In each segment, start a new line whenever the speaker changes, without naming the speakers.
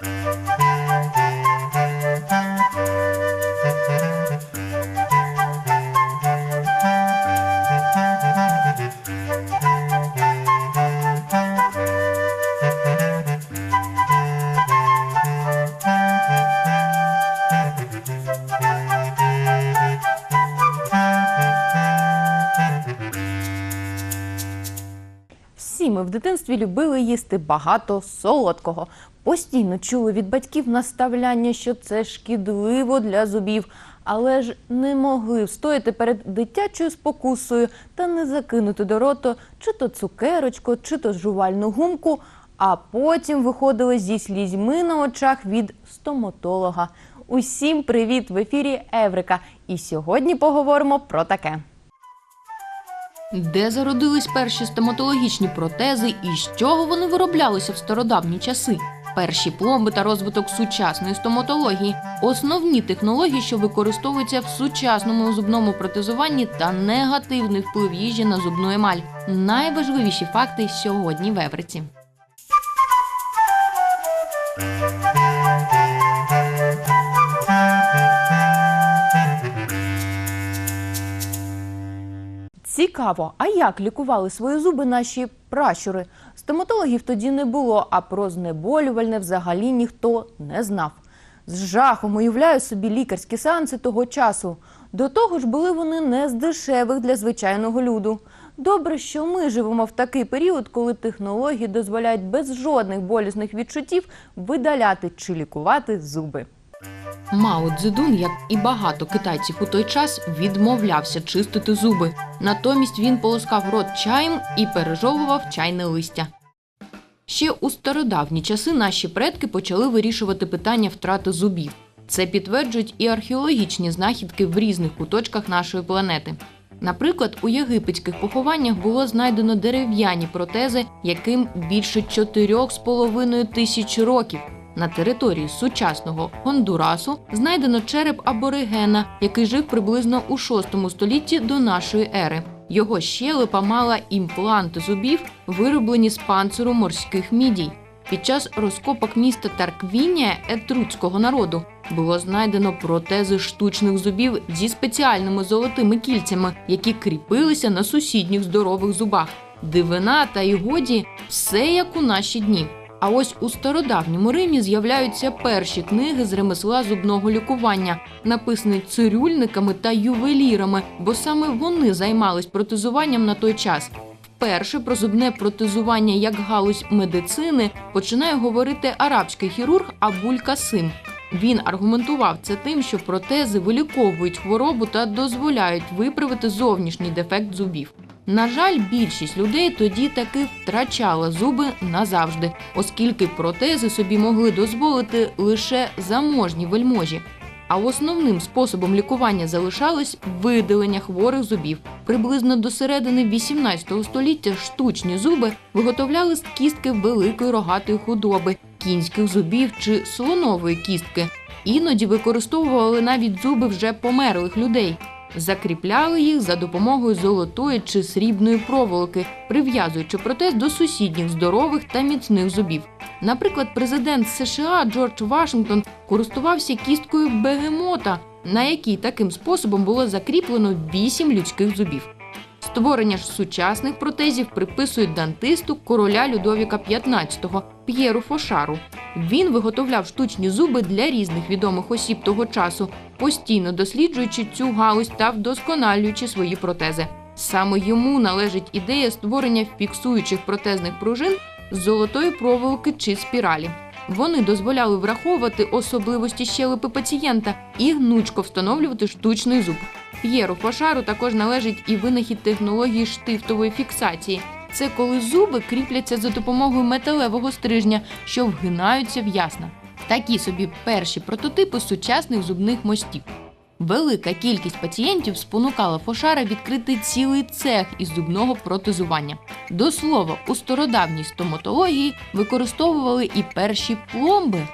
Всі ми в дитинстві любили їсти багато солодкого. Постійно чули від батьків наставляння, що це шкідливо для зубів, але ж не могли встояти перед дитячою спокусою та не закинути до роту чи то цукерочку, чи то жувальну гумку, а потім виходили зі слізьми на очах від стоматолога. Усім привіт! В ефірі Еврика. І сьогодні поговоримо про таке.
Де зародились перші стоматологічні протези і з чого вони вироблялися в стародавні часи? Перші пломби та розвиток сучасної стоматології, основні технології, що використовуються в сучасному зубному протезуванні та негативний вплив їжі на зубну емаль. Найважливіші факти сьогодні в Евриці.
Цікаво, а як лікували свої зуби наші пращури? Стоматологів тоді не було, а про знеболювальне взагалі ніхто не знав. З жахом уявляю собі лікарські сеанси того часу. До того ж, були вони не з дешевих для звичайного люду. Добре, що ми живемо в такий період, коли технології дозволяють без жодних болісних відчуттів видаляти чи лікувати зуби.
Мао Цзедун, як і багато китайців у той час, відмовлявся чистити зуби. Натомість він полоскав рот чаєм і пережовував чайне листя. Ще у стародавні часи наші предки почали вирішувати питання втрати зубів. Це підтверджують і археологічні знахідки в різних куточках нашої планети. Наприклад, у єгипетських похованнях було знайдено дерев'яні протези, яким більше 4,5 тисяч років. На території сучасного Гондурасу знайдено череп аборигена, який жив приблизно у 6 столітті до нашої ери. Його щелепа мала імпланти зубів, вироблені з панциру морських мідій. Під час розкопок міста Тарквінія етруцького народу було знайдено протези штучних зубів зі спеціальними золотими кільцями, які кріпилися на сусідніх здорових зубах. Дивина та й годі все як у наші дні. А ось у стародавньому Римі з'являються перші книги з ремесла зубного лікування, написані цирюльниками та ювелірами, бо саме вони займались протезуванням на той час. Вперше про зубне протезування як галузь медицини починає говорити арабський хірург Абуль Касим. Він аргументував це тим, що протези виліковують хворобу та дозволяють виправити зовнішній дефект зубів. На жаль, більшість людей тоді таки втрачала зуби назавжди, оскільки протези собі могли дозволити лише заможні вельможі. А основним способом лікування залишалось видалення хворих зубів. Приблизно до середини 18 століття штучні зуби виготовляли з кістки великої рогатої худоби, кінських зубів чи слонової кістки. Іноді використовували навіть зуби вже померлих людей. Закріпляли їх за допомогою золотої чи срібної проволоки, прив'язуючи протез до сусідніх здорових та міцних зубів. Наприклад, президент США Джордж Вашингтон користувався кісткою бегемота, на якій таким способом було закріплено вісім людських зубів. Створення ж сучасних протезів приписують дантисту короля Людовіка XV П'єру Фошару. Він виготовляв штучні зуби для різних відомих осіб того часу, постійно досліджуючи цю галузь та вдосконалюючи свої протези. Саме йому належить ідея створення фіксуючих протезних пружин з золотої проволоки чи спіралі. Вони дозволяли враховувати особливості щелепи пацієнта і гнучко встановлювати штучний зуб. П'єру Фошару також належить і винахід технології штифтової фіксації. Це коли зуби кріпляться за допомогою металевого стрижня, що вгинаються в ясна. Такі собі перші прототипи сучасних зубних мостів. Велика кількість пацієнтів спонукала Фошара відкрити цілий цех із зубного протезування. До слова, у стародавній стоматології використовували і перші пломби.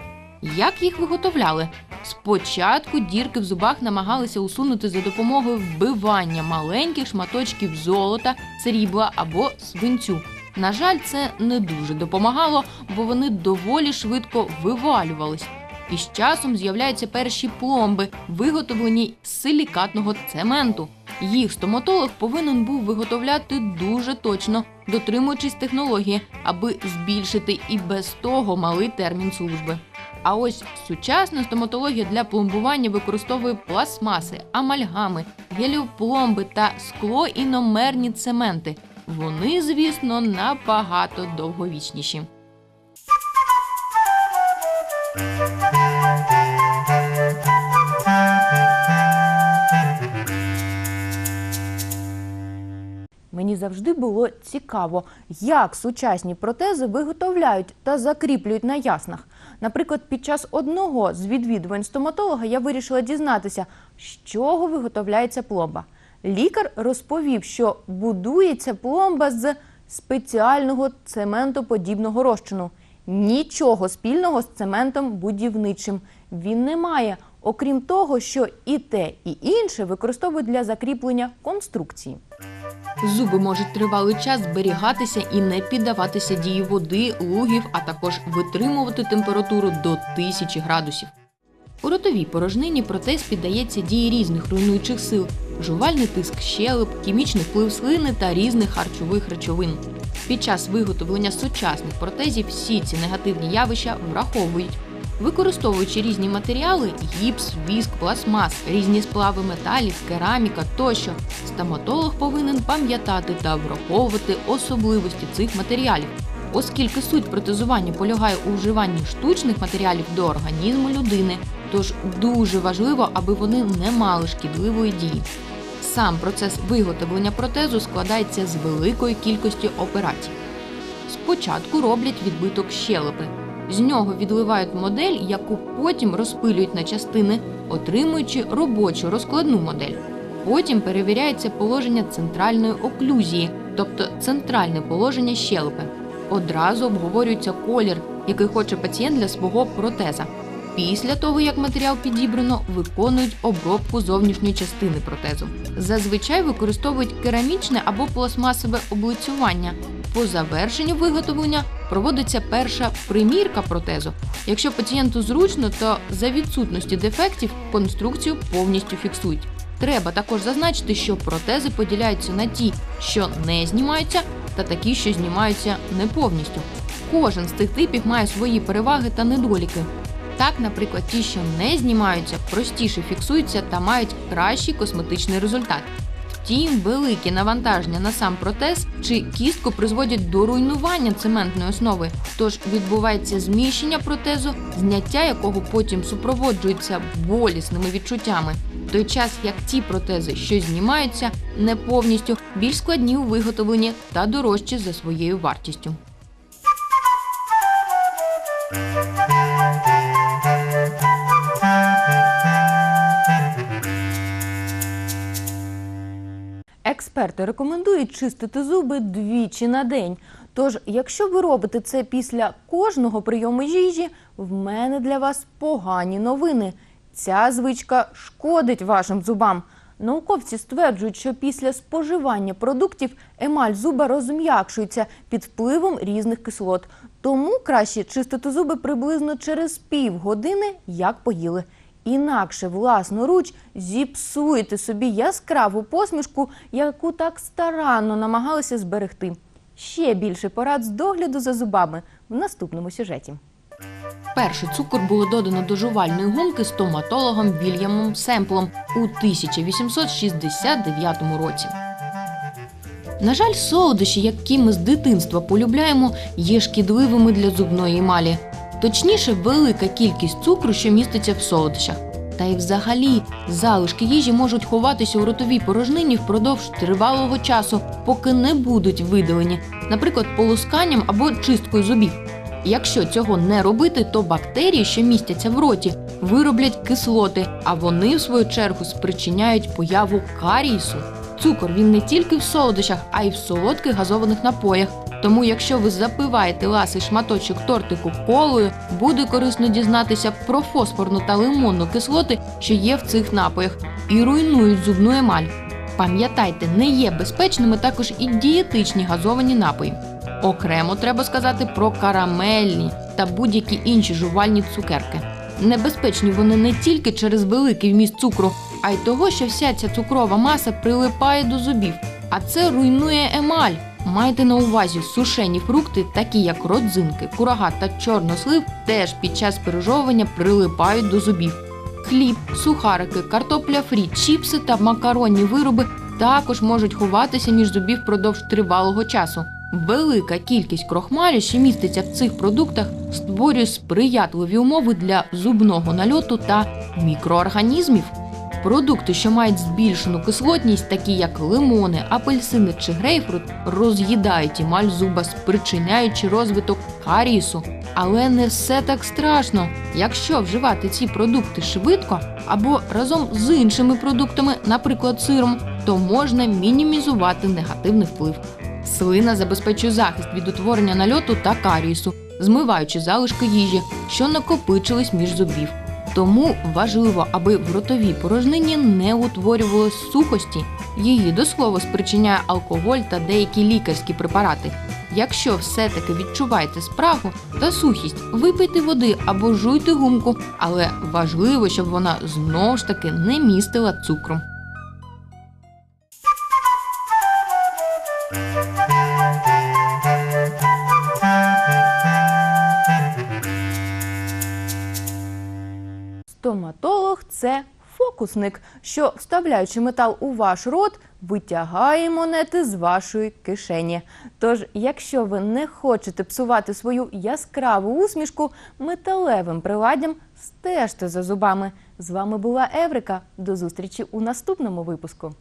Як їх виготовляли? Спочатку дірки в зубах намагалися усунути за допомогою вбивання маленьких шматочків золота, срібла або свинцю. На жаль, це не дуже допомагало, бо вони доволі швидко вивалювались. І з часом з'являються перші пломби, виготовлені з силікатного цементу. Їх стоматолог повинен був виготовляти дуже точно, дотримуючись технології, аби збільшити і без того малий термін служби. А ось сучасна стоматологія для пломбування використовує пластмаси, амальгами, геліопломби та склоіномерні цементи. Вони, звісно, набагато довговічніші.
Мені завжди було цікаво, як сучасні протези виготовляють та закріплюють на яснах. Наприклад, під час одного з відвідувань стоматолога я вирішила дізнатися, з чого виготовляється пломба. Лікар розповів, що будується пломба з спеціального цементоподібного розчину. Нічого спільного з цементом будівничим він не має, окрім того, що і те, і інше використовують для закріплення конструкції.
Зуби можуть тривалий час зберігатися і не піддаватися дії води, лугів, а також витримувати температуру до 1000 градусів. У ротовій порожнині протез піддається дії різних руйнуючих сил: жувальний тиск щелеп, хімічний вплив слини та різних харчових речовин. Під час виготовлення сучасних протезів всі ці негативні явища враховують. Використовуючи різні матеріали гіпс, віск, пластмас, різні сплави металів, кераміка тощо, стоматолог повинен пам'ятати та враховувати особливості цих матеріалів, оскільки суть протезування полягає у вживанні штучних матеріалів до організму людини, тож дуже важливо, аби вони не мали шкідливої дії. Сам процес виготовлення протезу складається з великої кількості операцій. Спочатку роблять відбиток щелепи. З нього відливають модель, яку потім розпилюють на частини, отримуючи робочу розкладну модель. Потім перевіряється положення центральної оклюзії, тобто центральне положення щелепи. Одразу обговорюється колір, який хоче пацієнт для свого протеза. Після того, як матеріал підібрано, виконують обробку зовнішньої частини протезу. Зазвичай використовують керамічне або пластмасове облицювання. По завершенню виготовлення проводиться перша примірка протезу. Якщо пацієнту зручно, то за відсутності дефектів конструкцію повністю фіксують. Треба також зазначити, що протези поділяються на ті, що не знімаються, та такі, що знімаються не повністю. Кожен з цих типів має свої переваги та недоліки. Так, наприклад, ті, що не знімаються, простіше фіксуються та мають кращий косметичний результат. Втім, великі навантаження на сам протез чи кістку призводять до руйнування цементної основи, тож відбувається зміщення протезу, зняття якого потім супроводжується болісними відчуттями. В той час як ті протези, що знімаються, не повністю більш складні у виготовленні та дорожчі за своєю вартістю.
Експерти рекомендують чистити зуби двічі на день. Тож, якщо ви робите це після кожного прийому їжі, в мене для вас погані новини. Ця звичка шкодить вашим зубам. Науковці стверджують, що після споживання продуктів емаль зуба розм'якшується під впливом різних кислот. Тому краще чистити зуби приблизно через півгодини, як поїли. Інакше власноруч зіпсуєте собі яскраву посмішку, яку так старанно намагалися зберегти. Ще більше порад з догляду за зубами в наступному сюжеті.
Перший цукор було додано до жувальної гумки стоматологом Вільямом Семплом у 1869 році. На жаль, солодощі, які ми з дитинства полюбляємо, є шкідливими для зубної емалі. Точніше, велика кількість цукру, що міститься в солодощах. Та й взагалі залишки їжі можуть ховатися у ротовій порожнині впродовж тривалого часу, поки не будуть видалені, наприклад, полосканням або чисткою зубів. Якщо цього не робити, то бактерії, що містяться в роті, вироблять кислоти, а вони, в свою чергу, спричиняють появу карієсу. Цукор він не тільки в солодощах, а й в солодких газованих напоях. Тому, якщо ви запиваєте ласий шматочок тортику колою, буде корисно дізнатися про фосфорну та лимонну кислоти, що є в цих напоях, і руйнують зубну емаль. Пам'ятайте, не є безпечними також і дієтичні газовані напої. Окремо треба сказати про карамельні та будь-які інші жувальні цукерки. Небезпечні вони не тільки через великий вміст цукру, а й того, що вся ця цукрова маса прилипає до зубів, а це руйнує емаль. Майте на увазі сушені фрукти, такі як родзинки, курага та чорнослив, теж під час пережовування прилипають до зубів. Хліб, сухарики, картопля фрі, чіпси та макаронні вироби також можуть ховатися між зубів впродовж тривалого часу. Велика кількість крохмалю, що міститься в цих продуктах, створює сприятливі умови для зубного нальоту та мікроорганізмів. Продукти, що мають збільшену кислотність, такі як лимони, апельсини чи грейпфрут, роз'їдають емаль зуба, спричиняючи розвиток карісу. Але не все так страшно. Якщо вживати ці продукти швидко або разом з іншими продуктами, наприклад, сиром, то можна мінімізувати негативний вплив. Слина забезпечує захист від утворення нальоту та карієсу, змиваючи залишки їжі, що накопичились між зубів. Тому важливо, аби в ротовій порожнині не утворювалось сухості. Її до слова спричиняє алкоголь та деякі лікарські препарати. Якщо все-таки відчуваєте спрагу та сухість, випийте води або жуйте гумку, але важливо, щоб вона знову ж таки не містила цукру.
Фокусник, що, вставляючи метал у ваш рот, витягає монети з вашої кишені. Тож, якщо ви не хочете псувати свою яскраву усмішку металевим приладдям, стежте за зубами. З вами була Еврика. До зустрічі у наступному випуску.